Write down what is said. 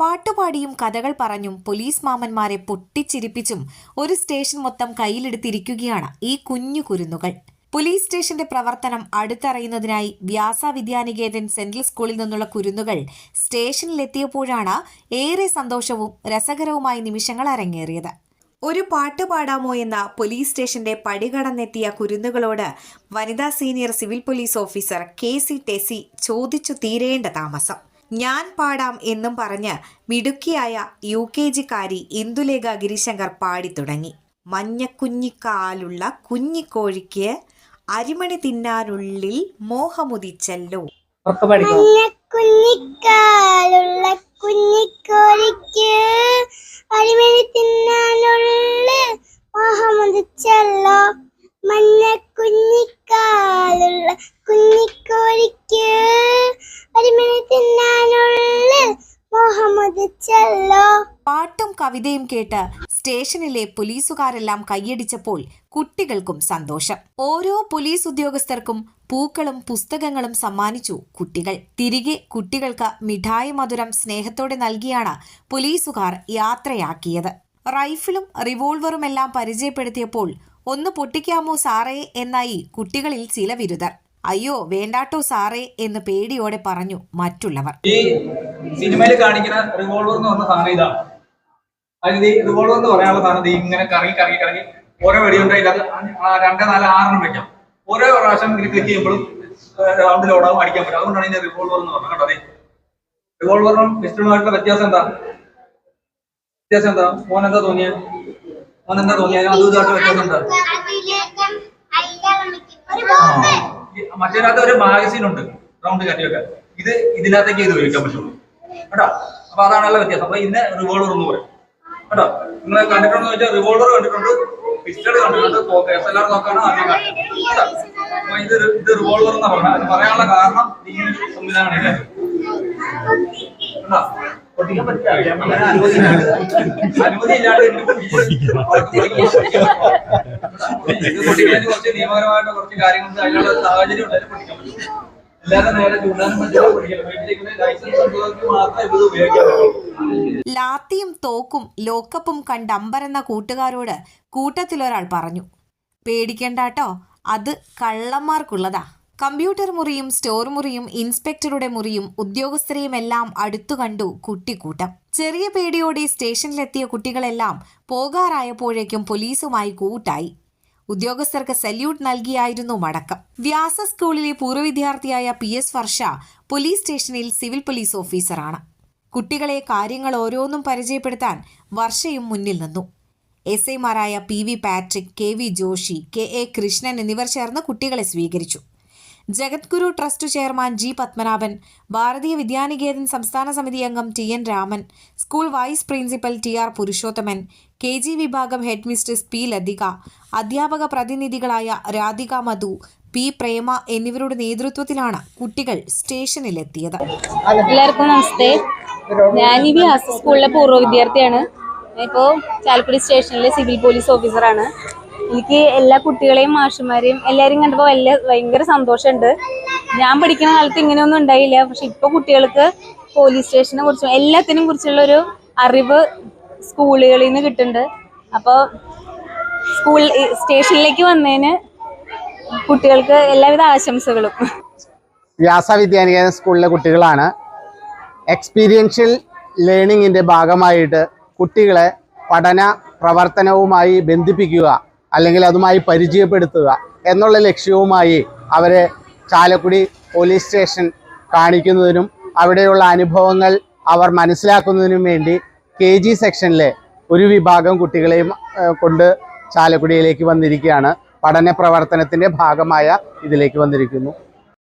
പാട്ടുപാടിയും കഥകൾ പറഞ്ഞും പോലീസ് മാമന്മാരെ പൊട്ടിച്ചിരിപ്പിച്ചും ഒരു സ്റ്റേഷൻ മൊത്തം കയ്യിലെടുത്തിരിക്കുകയാണ് ഈ കുഞ്ഞു കുരുന്നുകൾ. പോലീസ് സ്റ്റേഷന്റെ പ്രവർത്തനം അടുത്തറിയുന്നതിനായി വ്യാസ വിദ്യാനികേതൻ സെൻട്രൽ സ്കൂളിൽ നിന്നുള്ള കുരുന്നുകൾ സ്റ്റേഷനിലെത്തിയപ്പോഴാണ് ഏറെ സന്തോഷവും രസകരവുമായ നിമിഷങ്ങൾ അരങ്ങേറിയത്. ഒരു പാട്ട് പാടാമോ എന്ന പോലീസ് സ്റ്റേഷന്റെ പടികടന്നെത്തിയ കുരുന്നുകളോട് വനിതാ senior civil police officer K C Tessy ചോദിച്ചു തീരേണ്ട താമസം. ഞാൻ പാടാം എന്നും പറഞ്ഞ് മിടുക്കിയായ യു കെ ജിക്കാരി ഇന്ദുലേഖ ഗിരിശങ്കർ പാടിത്തുടങ്ങി. മഞ്ഞക്കുഞ്ഞിക്കാലുള്ള കുഞ്ഞിക്കോഴിക്ക് അരിമണി തിന്നാനുള്ളിൽ മോഹമുദിച്ചല്ലോ. കുഞ്ഞിക്കാലുള്ള കുഞ്ഞിക്കോഴിക്ക് അരിമണി തിന്നാനുള്ള മോഹമുദിച്ചല്ലോ. മഞ്ഞ മോഹമുദിച്ചല്ലോ പാട്ടും കവിതയും കേട്ട് സ്റ്റേഷനിലെ പോലീസുകാരെല്ലാം കൈയടിച്ചപ്പോൾ കുട്ടികൾക്കും സന്തോഷം. ഓരോ പോലീസ് ഉദ്യോഗസ്ഥർക്കും പൂക്കളും പുസ്തകങ്ങളും സമ്മാനിച്ചു കുട്ടികൾ. തിരികെ കുട്ടികൾക്ക് മിഠായി മധുരം സ്നേഹത്തോടെ നൽകിയാണ് പോലീസുകാർ യാത്രയാക്കിയത്. റൈഫിളും റിവോൾവറുമെല്ലാം പരിചയപ്പെടുത്തിയപ്പോൾ ഒന്ന് പൊട്ടിക്കാമോ സാറേ എന്നായി കുട്ടികളിൽ ചില വിരുദ്ധർ അയ്യോ വേണ്ടാട്ടോ സാറേ എന്ന് പേടിയോടെ പറഞ്ഞു മറ്റുള്ളവർ. സിനിമയിൽ കാണിക്കുന്ന റിവോൾവർ എന്ന് പറഞ്ഞ സാധനം ഇതാണ് അതായത് ഈ റിവോൾവർ എന്ന് പറയാനുള്ള സാധനം ഇങ്ങനെ കറങ്ങി കറങ്ങി കറങ്ങി ഓരോ വെടിയുണ്ടെങ്കിൽ അത് രണ്ട് നാല് ആറെണ്ണം വെക്കാം. ഓരോ പ്രാവശ്യം ഇങ്ങനെ ക്ലിക്ക് ചെയ്യുമ്പോഴും റൗണ്ടിൽ ഓടാവും അടിക്കാൻ പറ്റും. അതുകൊണ്ടാണ് ഇതിന്റെ റിവോൾവർ എന്ന് പറഞ്ഞത് കേട്ടോ റിവോൾവറിനും പിസ്റ്റളുമായിട്ടുള്ള വ്യത്യാസം എന്താ? വ്യത്യാസം എന്താ? മോൻ എന്താ തോന്നിയ? മോൻ എന്താ തോന്നിയ അതും ഇതായിട്ട് വ്യത്യാസം എന്താ? മറ്റേതിനകത്ത് ഒരു മാഗസീൻ ഉണ്ട്. റൗണ്ട് കറ്റിയൊക്കെ ഇത് ഇതിനകത്തേക്ക് ഇത് ഉപയോഗിക്കാൻ പറ്റുള്ളൂ. കേട്ടോ? അപ്പൊ അതാണല്ലോ വ്യത്യാസം. അപ്പൊ ഇന്ന് റിവോൾവർ എന്ന് പറയും. കേട്ടോ? നിങ്ങൾ കണ്ടിട്ടുണ്ടോ വെച്ചാൽ റിവോൾവർ കണ്ടിട്ടുണ്ട്. പിസ്റ്റൾ കണ്ടിട്ടുണ്ട്. തോക്ക് എസ് എൽ ആർ നോക്കാണ് ആദ്യം അപ്പൊ ഇത് ഇത് റിവോൾവർ എന്ന് പറഞ്ഞാൽ അത് പറയാനുള്ള കാരണം ഈ സംവിധാനം അനുമതി ഇല്ലാണ്ട് കുറച്ച് നിയമപരമായിട്ട് കുറച്ച് കാര്യങ്ങളുണ്ട് അതിനുള്ള സാഹചര്യം ഉണ്ടായാലും പൊട്ടിക്കാൻ പറ്റും ലാത്തിയും തോക്കും ലോക്കപ്പും കണ്ടമ്പരെന്ന കൂട്ടുകാരോട് കൂട്ടത്തിലൊരാൾ പറഞ്ഞു പേടിക്കണ്ടാട്ടോ അത് കള്ളന്മാർക്കുള്ളതാ. കമ്പ്യൂട്ടർ മുറിയും സ്റ്റോർ മുറിയും ഇൻസ്പെക്ടറുടെ മുറിയും ഉദ്യോഗസ്ഥരെയും എല്ലാം അടുത്തു കണ്ടു കുട്ടിക്കൂട്ടം. ചെറിയ പേടിയോടെ സ്റ്റേഷനിലെത്തിയ കുട്ടികളെല്ലാം പോകാറായപ്പോഴേക്കും പോലീസുമായി കൂട്ടായി. ഉദ്യോഗസ്ഥർക്ക് സല്യൂട്ട് നൽകിയായിരുന്നു മടക്കം. വ്യാസ സ്കൂളിലെ പൂർവ വിദ്യാർത്ഥിയായ പി എസ് വർഷ പോലീസ് സ്റ്റേഷനിൽ സിവിൽ പോലീസ് ഓഫീസറാണ്. കുട്ടികളെ കാര്യങ്ങൾ ഓരോന്നും പരിചയപ്പെടുത്താൻ വർഷയും മുന്നിൽ നിന്നു. എസ് ഐമാരായ P V Patrick K V Joshi K A Krishnan എന്നിവർ ചേർന്ന് കുട്ടികളെ സ്വീകരിച്ചു. Jagadguru trust chairman G Padmanabhan Bharatiya Vidyaniketan സംസ്ഥാന സമിതി അംഗം T N Raman school vice principal T R Purushothaman K G വിഭാഗം ഹെഡ് മിസ്ട്രസ് പി ലതിക അധ്യാപക പ്രതിനിധികളായ രാധിക മധു പി പ്രേമ എന്നിവരുടെ നേതൃത്വത്തിലാണ് കുട്ടികൾ സ്റ്റേഷനിലെത്തിയത്. എല്ലാവർക്കും നമസ്തേ. ഞാൻ ഈ സ്കൂളിലെ പൂർവ വിദ്യാർത്ഥിയാണ്. ഇപ്പോൾ ചാലക്കുടി സ്റ്റേഷനിലെ സിവിൽ പോലീസ് ഓഫീസറാണ്. എനിക്ക് എല്ലാ കുട്ടികളെയും മാഷുമാരെയും എല്ലാവരെയും കണ്ടപ്പോൾ വലിയ ഭയങ്കര സന്തോഷമുണ്ട്. ഞാൻ പഠിക്കുന്ന കാലത്ത് ഇങ്ങനെയൊന്നും ഉണ്ടായില്ല. പക്ഷെ ഇപ്പോൾ കുട്ടികൾക്ക് പോലീസ് സ്റ്റേഷനെ കുറിച്ചും എല്ലാത്തിനും കുറിച്ചുള്ള ഒരു അറിവ് സ്കൂളുകളിൽ നിന്ന് കിട്ടുന്നുണ്ട്. അപ്പോൾ സ്കൂൾ സ്റ്റേഷനിലേക്ക് വന്നതിന് കുട്ടികൾക്ക് എല്ലാവിധ ആശംസകളും. വ്യാസ വിദ്യാനികേതൻ സ്കൂളിലെ കുട്ടികളാണ്. എക്സ്പീരിയൻഷ്യൽ ലേണിങ്ങിന്റെ ഭാഗമായിട്ട് കുട്ടികളെ പഠന പ്രവർത്തനവുമായി ബന്ധിപ്പിക്കുക. അല്ലെങ്കിൽ അതുമായി പരിചയപ്പെടുത്തുക എന്നുള്ള ലക്ഷ്യവുമായി അവരെ ചാലക്കുടി പോലീസ് സ്റ്റേഷൻ കാണിക്കുന്നതിനും അവിടെയുള്ള അനുഭവങ്ങൾ അവർ മനസ്സിലാക്കുന്നതിനും വേണ്ടി കെ ജി സെക്ഷനിലെ ഒരു വിഭാഗം കുട്ടികളെയും കൊണ്ട് ചാലക്കുടിയിലേക്ക് വന്നിരിക്കുകയാണ്. പഠന പ്രവർത്തനത്തിന്റെ ഭാഗമായ ഇതിലേക്ക് വന്നിരിക്കുന്നു.